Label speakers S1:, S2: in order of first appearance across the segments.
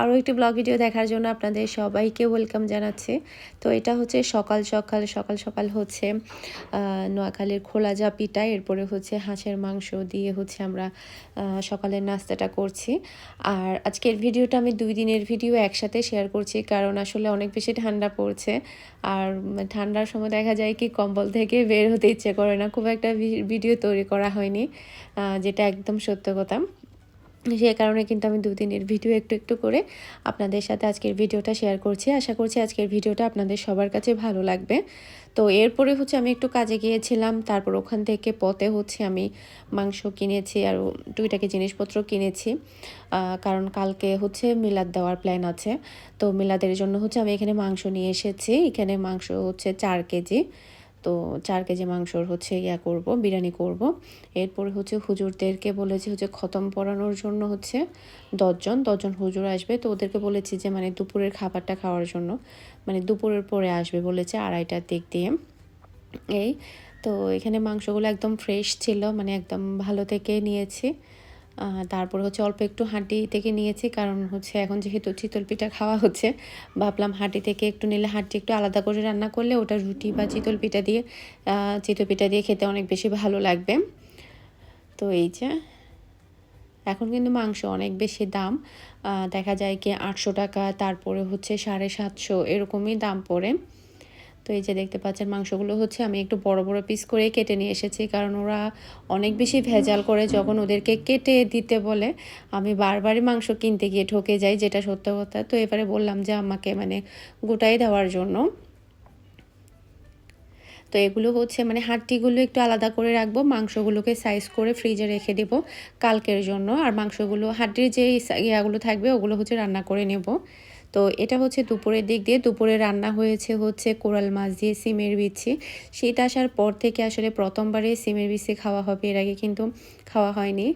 S1: আরও একটি blog video দেখার জন্য আপনাদের সবাইকে ওয়েলকাম জানাচ্ছি। তো এটা হচ্ছে সকাল সকাল সকাল সকাল হচ্ছে নোয়াখালীর খোলা পিঠা, এরপরে হচ্ছে হাঁসের মাংস দিয়ে হচ্ছে আমরা সকালের নাস্তাটা করছি। আর আজকের ভিডিওটা আমি দুই দিনের ভিডিও একসাথে শেয়ার করছি, কারণ আসলে অনেক বেশি ঠান্ডা পড়ছে। আর ঠান্ডার সময় দেখা যায় কি, কম্বল থেকে বের হতে ইচ্ছে করে না। খুব একটা ভিডিও তৈরি করা হয়নি যেটা একদম সত্য কথা। সে কারণে কিন্তু আমি দুদিনের ভিডিও একটু একটু করে আপনাদের সাথে আজকের ভিডিওটা শেয়ার করছি। আশা করছি আজকের ভিডিওটা আপনাদের সবার কাছে ভালো লাগবে। তো এরপরে হচ্ছে আমি একটু কাজে গিয়েছিলাম, তারপর ওখান থেকে পথে হচ্ছে আমি মাংস কিনেছি আর টুইটাকে জিনিসপত্র কিনেছি। কারণ কালকে হচ্ছে মিলাদ দেওয়ার প্ল্যান আছে। তো মিলাদের জন্য হচ্ছে আমি এখানে মাংস নিয়ে এসেছি। এখানে মাংস হচ্ছে চার কেজি। তো চার কেজি মাংসর হচ্ছে ইয়া করব, বিরিয়ানি করব। এরপরে হচ্ছে হুজুরদেরকে বলেছি হচ্ছে খতম পড়ানোর জন্য হচ্ছে দশজন দশজন হুজুর আসবে। তো ওদেরকে বলেছি যে মানে দুপুরের খাবারটা খাওয়ার জন্য মানে দুপুরের পরে আসবে বলেছে আড়াইটার দিক দিয়ে। এই তো এখানে মাংসগুলো একদম ফ্রেশ ছিল মানে একদম ভালো থেকে নিয়েছি। তারপর হচ্ছে অল্প একটু হাঁটি থেকে নিয়েছি, কারণ হচ্ছে এখন যেহেতু চিতল পিঠা খাওয়া হচ্ছে, ভাবলাম হাঁটি থেকে একটু নিলে হাঁটি একটু আলাদা করে রান্না করলে ওটা রুটি বা চিতল পিঠা দিয়ে চিতল পিঠা দিয়ে খেতে অনেক বেশি ভালো লাগবে। তো এই যে, এখন কিন্তু মাংস অনেক বেশি দাম দেখা যায় কি আটশো টাকা, তারপরে হচ্ছে সাড়ে সাতশো, এরকমই দাম পড়ে। তো এই যে দেখতে পাচ্ছেন, মাংসগুলো হচ্ছে আমি একটু বড় বড় পিস করে কেটে নিয়ে এসেছি। কারণ ওরা অনেক বেশি ভেজাল করে যখন ওদেরকে কেটে দিতে বলে, আমি বারবারই মাংস কিনতে গিয়ে ঠকে যাই, যেটা সত্য কথা। তো এবারে বললাম যে আমাকে মানে গোটাই দেওয়ার জন্য। তো এগুলো হচ্ছে মানে হাড্ডিগুলো একটু আলাদা করে রাখব, মাংসগুলোকে সাইজ করে ফ্রিজে রেখে দেবো কালকের জন্য। আর মাংসগুলো হাড্ডির যে ইয়াগুলো থাকবে, ওগুলো হচ্ছে রান্না করে নেব। তো এটা হচ্ছে দুপুরের দিক দিয়ে। দুপুরে রান্না হয়েছে হচ্ছে কোরাল মাছ দিয়ে সিমের বিচি। শীত আসার পর থেকে আসলে প্রথমবারে সিমের বিচি খাওয়া হবে, এর আগে কিন্তু খাওয়া হয়নি।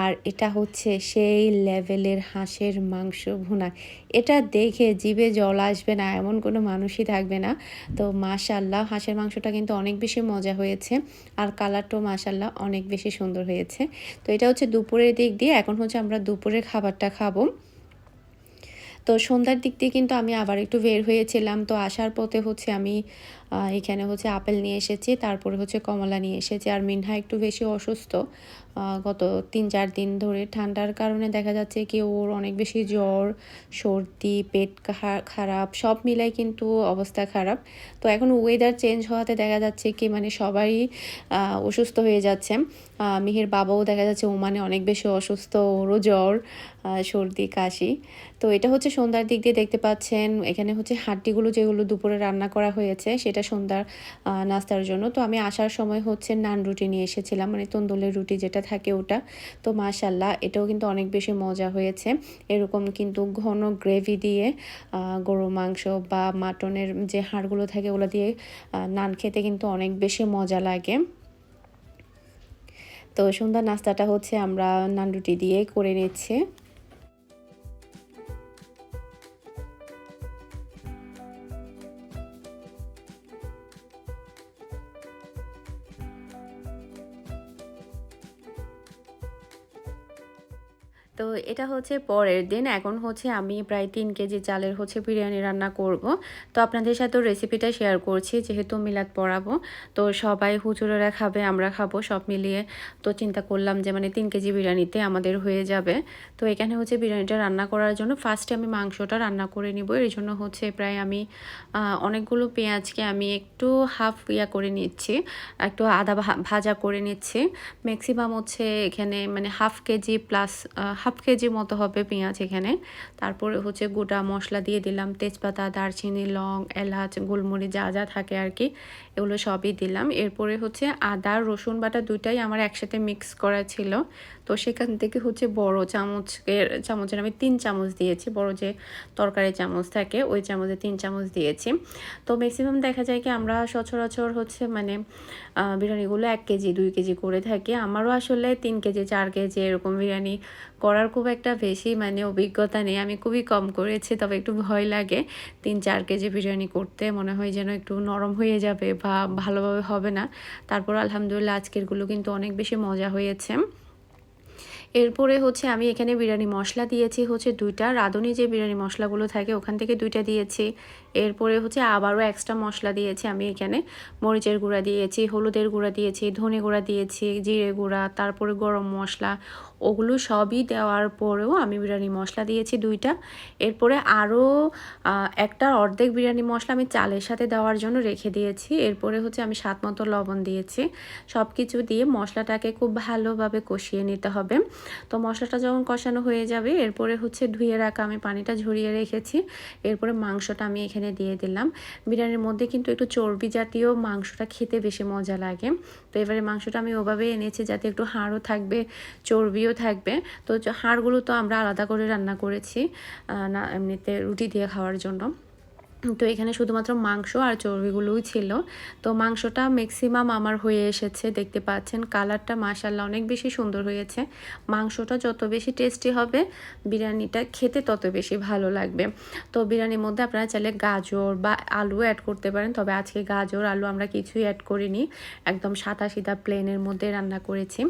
S1: আর এটা হচ্ছে সেই লেভেলের হাঁসের মাংস ভুনা। এটা দেখে জিভে জল আসবে না, এমন কোনো মানুষই থাকবে না। তো মাশাল্লাহ হাঁসের মাংসটা কিন্তু অনেক বেশি মজা হয়েছে। আর কালারটাও মাশাল্লাহ অনেক বেশি সুন্দর হয়েছে। তো এটা হচ্ছে দুপুরের দিক দিয়ে। এখন হচ্ছে আমরা দুপুরের খাবারটা খাব। তো সন্ধ্যার দিক দিয়ে কিন্তু আমি আবার একটু বের হয়েছিলাম। তো আসার পথে হচ্ছে আমি এখানে হচ্ছে আপেল নিয়ে এসেছি, তারপরে হচ্ছে কমলা নিয়ে এসেছি। আর মিনহা একটু বেশি অসুস্থ। গত তিন চার দিন ধরে ঠান্ডার কারণে দেখা যাচ্ছে কি ওর অনেক বেশি জ্বর, সর্দি, পেট খারাপ, সব মিলাই কিন্তু অবস্থা খারাপ। তো এখন ওয়েদার চেঞ্জ হওয়াতে দেখা যাচ্ছে কি মানে সবাই অসুস্থ হয়ে যাচ্ছে। মিহির বাবাও দেখা যাচ্ছে ও মানে অনেক বেশি অসুস্থ, ওরও জ্বর সর্দি, কাশি। তো এটা হচ্ছে সন্ধ্যার দিক দিয়ে দেখতে পাচ্ছেন, এখানে হচ্ছে হাড্ডিগুলো যেগুলো দুপুরে রান্না করা হয়েছে, সেটা সন্ধ্যার নাস্তার জন্য। তো আমি আসার সময় হচ্ছে নান রুটি নিয়ে এসেছিলাম মানে তন্দুলের রুটি যেটা থাকে ওটা। তো মাশাল্লাহ, এটাও কিন্তু অনেক বেশি মজা হয়েছে। এরকম কিন্তু ঘন গ্রেভি দিয়ে গরু মাংস বা মাটনের যে হাড়গুলো থাকে ওগুলো দিয়ে নান খেতে কিন্তু অনেক বেশি মজা লাগে। তো সন্ধ্যা নাস্তাটা হচ্ছে আমরা নান রুটি দিয়ে করে নিচ্ছি। তো এটা হচ্ছে পরের দিন। এখন হচ্ছে আমি প্রায় তিন কেজি চালের হচ্ছে বিরিয়ানি রান্না করব। তো আপনাদের সাথেও রেসিপিটা শেয়ার করছি, যেহেতু মিলাদ পড়াবো। তো সবাই হুচুরেরা খাবে, আমরা খাব, সব মিলিয়ে। তো চিন্তা করলাম যে মানে তিন কেজি বিরিয়ানিতে আমাদের হয়ে যাবে। তো এখানে হচ্ছে বিরিয়ানিটা রান্না করার জন্য ফার্স্টে আমি মাংসটা রান্না করে নিব। এর জন্য হচ্ছে প্রায় আমি অনেকগুলো পেঁয়াজকে আমি একটু হাফ ইয়া করে নিচ্ছি। একটু আদা ভাজা করে নিচ্ছি। ম্যাক্সিমাম হচ্ছে এখানে মানে half KG plus half KG মতো হবে পেঁয়াজ এখানে। তারপরে হচ্ছে গোটা মশলা দিয়ে দিলাম তেজপাতা, দারচিনি, লং, এলাচ, গোলমরিচ যা যা থাকে আর কি। এগুলো সবই দিলাম। এরপরে হচ্ছে আদা, রসুন বাটা দুইটাই আমার একসাথে মিক্স করা ছিল। তো সেখান থেকে হচ্ছে বড় চামচের চামচের আমি তিন চামচ দিয়েছি। বড় যে তরকারি চামচ থাকে, ওই চামচে তিন চামচ দিয়েছি। তো ম্যাক্সিমাম দেখা যায় কি আমরা সচরাচর হচ্ছে মানে বিরিয়ানিগুলো এক কেজি, দুই কেজি করে থাকি। আমারও আসলে তিন কেজি, চার কেজি এরকম বিরিয়ানি করার খুব একটা বেশি মানে অভিজ্ঞতা নেই। আমি খুবই কম করেছি, তবে একটু ভয় লাগে। তিন, চার কেজি বিরিয়ানি করতে মনে হয় যেন একটু নরম হয়ে যাবে বা ভালোভাবে হবে না। তারপর আলহামদুলিল্লাহ আজকেরগুলো কিন্তু অনেক বেশি মজা হয়েছে। এরপরে হচ্ছে আমি এখানে বিরিয়ানি মশলা দিয়েছি হচ্ছে দুইটা। রাঁধুনি যে বিরিয়ানি মশলাগুলো থাকে ওখান থেকে দুইটা দিয়েছি। এরপরে হচ্ছে আবারও এক্সট্রা মশলা দিয়েছি আমি এখানে। মরিচের গুঁড়া দিয়েছি, হলুদের গুঁড়া দিয়েছি, ধনে গুঁড়া দিয়েছি, জিরে গুঁড়া, তারপরে গরম মশলা। ওগুলো সবই দেওয়ার পরেও আমি বিরিয়ানি মশলা দিয়েছি দুইটা। এরপরে আরও একটা অর্ধেক বিরিয়ানি মশলা আমি চালের সাথে দেওয়ার জন্য রেখে দিয়েছি। এরপরে হচ্ছে আমি স্বাদ মতো লবণ দিয়েছি। সব কিছু দিয়ে মশলাটাকে খুব ভালোভাবে কষিয়ে নিতে হবে। তো মশলাটা যখন কষানো হয়ে যাবে, এরপরে হচ্ছে ধুয়ে রাখা আমি পানিটা ঝরিয়ে রেখেছি। এরপরে মাংসটা আমি এখানে দিয়ে দিলাম। বিরিয়ানির মধ্যে কিন্তু একটু চর্বি জাতীয় মাংসটা খেতে বেশি মজা লাগে। তো এবারে মাংসটা আমি ওভাবে এনেছি যাতে একটু হাড়ও থাকবে, চর্বিও থাকবে। তো হাড়গুলো তো আমরা আলাদা করে রান্না করেছি না, এমনিতে রুটি দিয়ে খাওয়ার জন্য। তো এখানে শুধুমাত্র মাংস আর চর্বিগুলোই ছিল। তো মাংসটা ম্যাক্সিমাম আমার হয়ে এসেছে, দেখতে পাচ্ছেন কালারটা মাসাল্লাহ অনেক বেশি সুন্দর হয়েছে। মাংসটা যত বেশি টেস্টি হবে, বিরিয়ানিটা খেতে তত বেশি ভালো লাগবে। তো বিরিয়ানির মধ্যে আপনারা চাইলে গাজর বা আলু অ্যাড করতে পারেন, তবে আজকে গাজর, আলু আমরা কিছুই অ্যাড করিনি। একদম সাদা সিধা প্লেনের মধ্যে রান্না করেছি।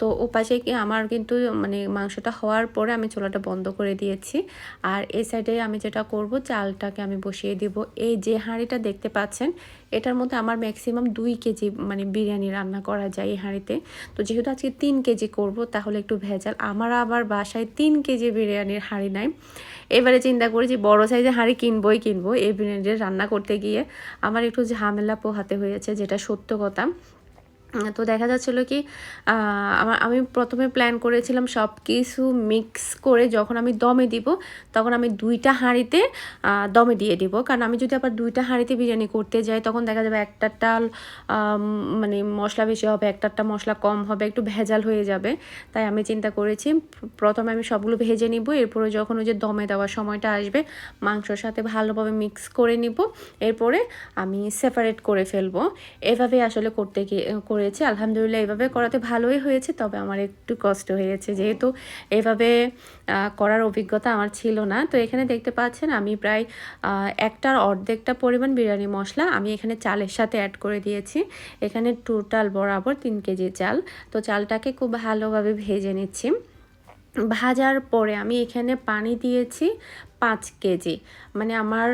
S1: তো ওপাশে কি আমার কিন্তু মানে মাংসটা হওয়ার পরে আমি চোলাটা বন্ধ করে দিয়েছি। আর এই সাইডে আমি যেটা করব, চালটাকে আমি বসিয়ে বসিয়ে দিব। এই যে হাঁড়িটা দেখতে পাচ্ছেন, এটার মধ্যে আমার ম্যাক্সিমাম দুই কেজি মানে বিরিয়ানি রান্না করা যায় এই হাঁড়িতে। তো যেহেতু আজকে তিন কেজি করব, তাহলে একটু ভেজাল। আমার আবার বাসায় তিন কেজি বিরিয়ানির হাঁড়ি নাই। এবারে চিন্তা করি যে বড়ো সাইজের হাঁড়ি কিনবই কিনবো এই বিরিয়ানিটা রান্না করতে গিয়ে। আমার একটু ঝামেলা পোহাতে হয়েছে, যেটা সত্য কথা। তো দেখা যাচ্ছিল কি আমার, আমি প্রথমে প্ল্যান করেছিলাম সব কিছু মিক্স করে যখন আমি দমে দিব, তখন আমি দুইটা হাঁড়িতে দমে দিয়ে দিব। কারণ আমি যদি আবার দুইটা হাঁড়িতে বিরিয়ানি করতে যাই, তখন দেখা যাবে একটারটা মানে মশলা বেশি হবে একটারটা মশলা কম হবে, একটু ভেজাল হয়ে যাবে। তাই আমি চিন্তা করেছি, প্রথমে আমি সবগুলো ভেজে নিব, এরপরে যখন ওই যে দমে দেওয়ার সময়টা আসবে, মাংসর সাথে ভালোভাবে মিক্স করে নিব, এরপরে আমি সেপারেট করে ফেলব। এভাবে আসলে করতে গিয়ে করেছি আলহামদুলিল্লাহ, এভাবে করাতে ভালোই হয়েছে, তবে আমার একটু কষ্ট হয়েছে। যেহেতু এভাবে করার অভিজ্ঞতা আমার ছিল না, তো এখানে দেখতে পাচ্ছেন আমি প্রায় একটার অর্ধেকটা পরিমাণ বিরিয়ানি মশলা আমি এখানে চালের সাথে অ্যাড করে দিয়েছি। এখানে টোটাল বরাবর তিন কেজি চাল, তো চালটাকে খুব ভালোভাবে ভেজে নিচ্ছি। ভাজার পরে আমি এখানে পানি দিয়েছি পাঁচ কেজি। মানে আমার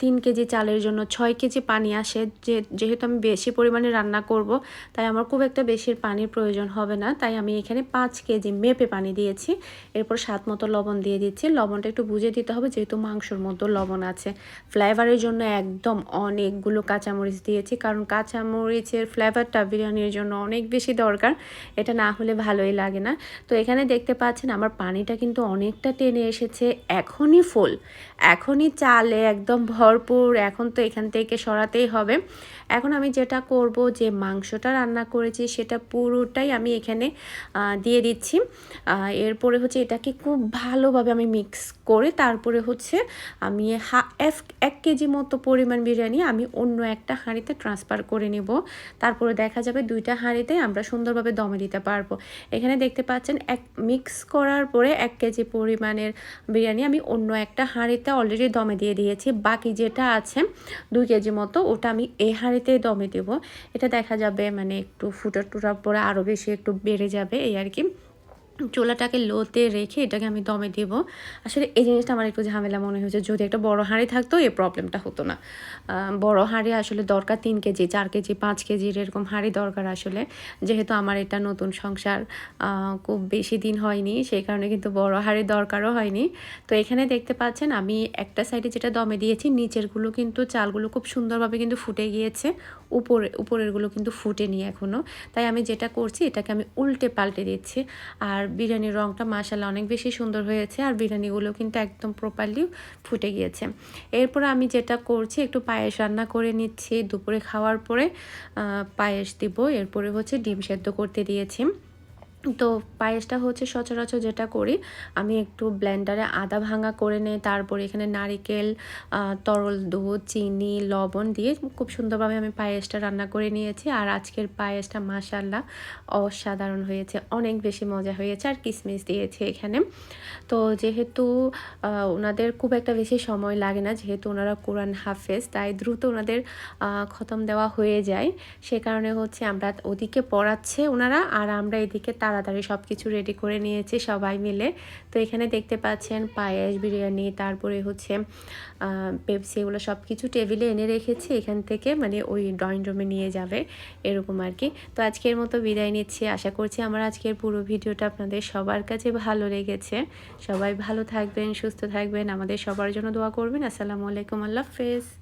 S1: তিন কেজি চালের জন্য ছয় কেজি পানি আসে। যে, যেহেতু আমি বেশি পরিমাণে রান্না করব, তাই আমার খুব একটা বেশি পানির প্রয়োজন হবে না। তাই আমি এখানে পাঁচ কেজি মেপে পানি দিয়েছি। এরপর স্বাদ মতো লবণ দিয়ে দিচ্ছি। লবণটা একটু বুঝে দিতে হবে, যেহেতু মাংসর মতো লবণ আছে। ফ্লেভারের জন্য একদম অনেকগুলো কাঁচামরিচ দিয়েছি, কারণ কাঁচামরিচের ফ্লেভারটা বিরিয়ানির জন্য অনেক বেশি দরকার। এটা না হলে ভালোই লাগে না। তো এখানে দেখতে পাচ্ছেন, আমার পানিটা কিন্তু অনেকটা টেনে এসেছে। এখনই ফুল। এখনই চালে একদম ভরপুর, এখন তো এখান থেকে সরাতেই হবে। এখন আমি যেটা করব, যে মাংসটা রান্না করেছি, সেটা পুরোটাই আমি এখানে দিয়ে দিচ্ছি। এরপরে হচ্ছে এটাকে খুব ভালোভাবে আমি মিক্স করে তারপরে হচ্ছে আমি হা, এক কেজি মতো পরিমাণ বিরিয়ানি আমি অন্য একটা হাঁড়িতে ট্রান্সফার করে নেব। তারপরে দেখা যাবে দুইটা হাঁড়িতে আমরা সুন্দরভাবে দমে দিতে পারব। এখানে দেখতে পাচ্ছেন এক মিক্স করার পরে এক কেজি পরিমাণের বিরিয়ানি আমি অন্য একটা হাঁড়িতে অলরেডি দমে দিয়ে দিয়েছি। বাকি যেটা আছে দুই কেজি মতো ওটা আমি এই হাঁড়িতেই দমে দেবো। এটা দেখা যাবে মানে একটু ফুটার টুটার পরে আরও বেশি একটু বেড়ে যাবে এই আর কি। চোলাটাকে লোতে রেখে এটাকে আমি দমে দেবো। আসলে এই জিনিসটা আমার একটু ঝামেলা মনে হয়েছে। যদি একটা বড় হাঁড়ি থাকতো, এই প্রবলেমটা হতো না। বড় হাঁড়ি আসলে দরকার তিন কেজি, চার কেজি, পাঁচ কেজির এরকম হাঁড়ি দরকার আসলে। যেহেতু আমার এটা নতুন সংসার খুব বেশি দিন হয়নি, সেই কারণে কিন্তু বড় হাঁড়ি দরকারও হয়নি। তো এখানে দেখতে পাচ্ছেন, আমি একটা সাইডে যেটা দমে দিয়েছি, নিচেরগুলো কিন্তু চালগুলো খুব সুন্দরভাবে কিন্তু ফুটে গিয়েছে। উপরে, উপরেরগুলো কিন্তু ফুটেনি এখনও তাই আমি যেটা করছি, এটাকে আমি উল্টে পাল্টে দিচ্ছি। আর বিরিয়ানির রঙটা মাসাল্লাহ অনেক বেশি সুন্দর হয়েছে আর বিরিয়ানিগুলো কিন্তু একদম প্রপারলি ফুটে গিয়েছে। এরপর আমি যেটা করছি, একটু পায়েস রান্না করে নিচ্ছি। দুপুরে খাওয়ার পরে পায়েস দিব। এরপরে হচ্ছে ডিম সেদ্ধ করতে দিয়েছি। তো পায়েসটা হচ্ছে সচরাচর যেটা করি, আমি একটু ব্লেন্ডারে আদা ভাঙা করে নিই, তারপর এখানে নারিকেল তরল দুধ, চিনি, লবণ দিয়ে খুব সুন্দরভাবে আমি পায়েসটা রান্না করে নিয়েছি। আর আজকের পায়েসটা মাসাল্লাহ অসাধারণ হয়েছে, অনেক বেশি মজা হয়েছে আর কিসমিস দিয়েছে এখানে। তো যেহেতু ওনাদের খুব একটা বেশি সময় লাগে না, যেহেতু ওনারা কোরআন হাফেজ, তাই দ্রুত ওনাদের খতম দেওয়া হয়ে যায়। সে কারণে হচ্ছে আমরা ওদিকে পড়াচ্ছে ওনারা, আর আমরা এদিকে তাড়াতাড়ি সব কিছু রেডি করে নিয়েছি সবাই মিলে। তো এখানে দেখতে পাচ্ছেন পায়েস, বিরিয়ানি, তারপরে হচ্ছে পেপসি এগুলো সব কিছু টেবিলে এনে রেখেছি। এখান থেকে মানে ওই ড্রয়িং রুমে নিয়ে যাবে এরকম আর কি। তো আজকের মতো বিদায় নিচ্ছি। আশা করছি আমার আজকের পুরো ভিডিওটা আপনাদের সবার কাছে ভালো লেগেছে। সবাই ভালো থাকবেন, সুস্থ থাকবেন। আমাদের সবার জন্য দোয়া করবেন। আসসালামু আলাইকুম, আল্লাহ হাফেজ।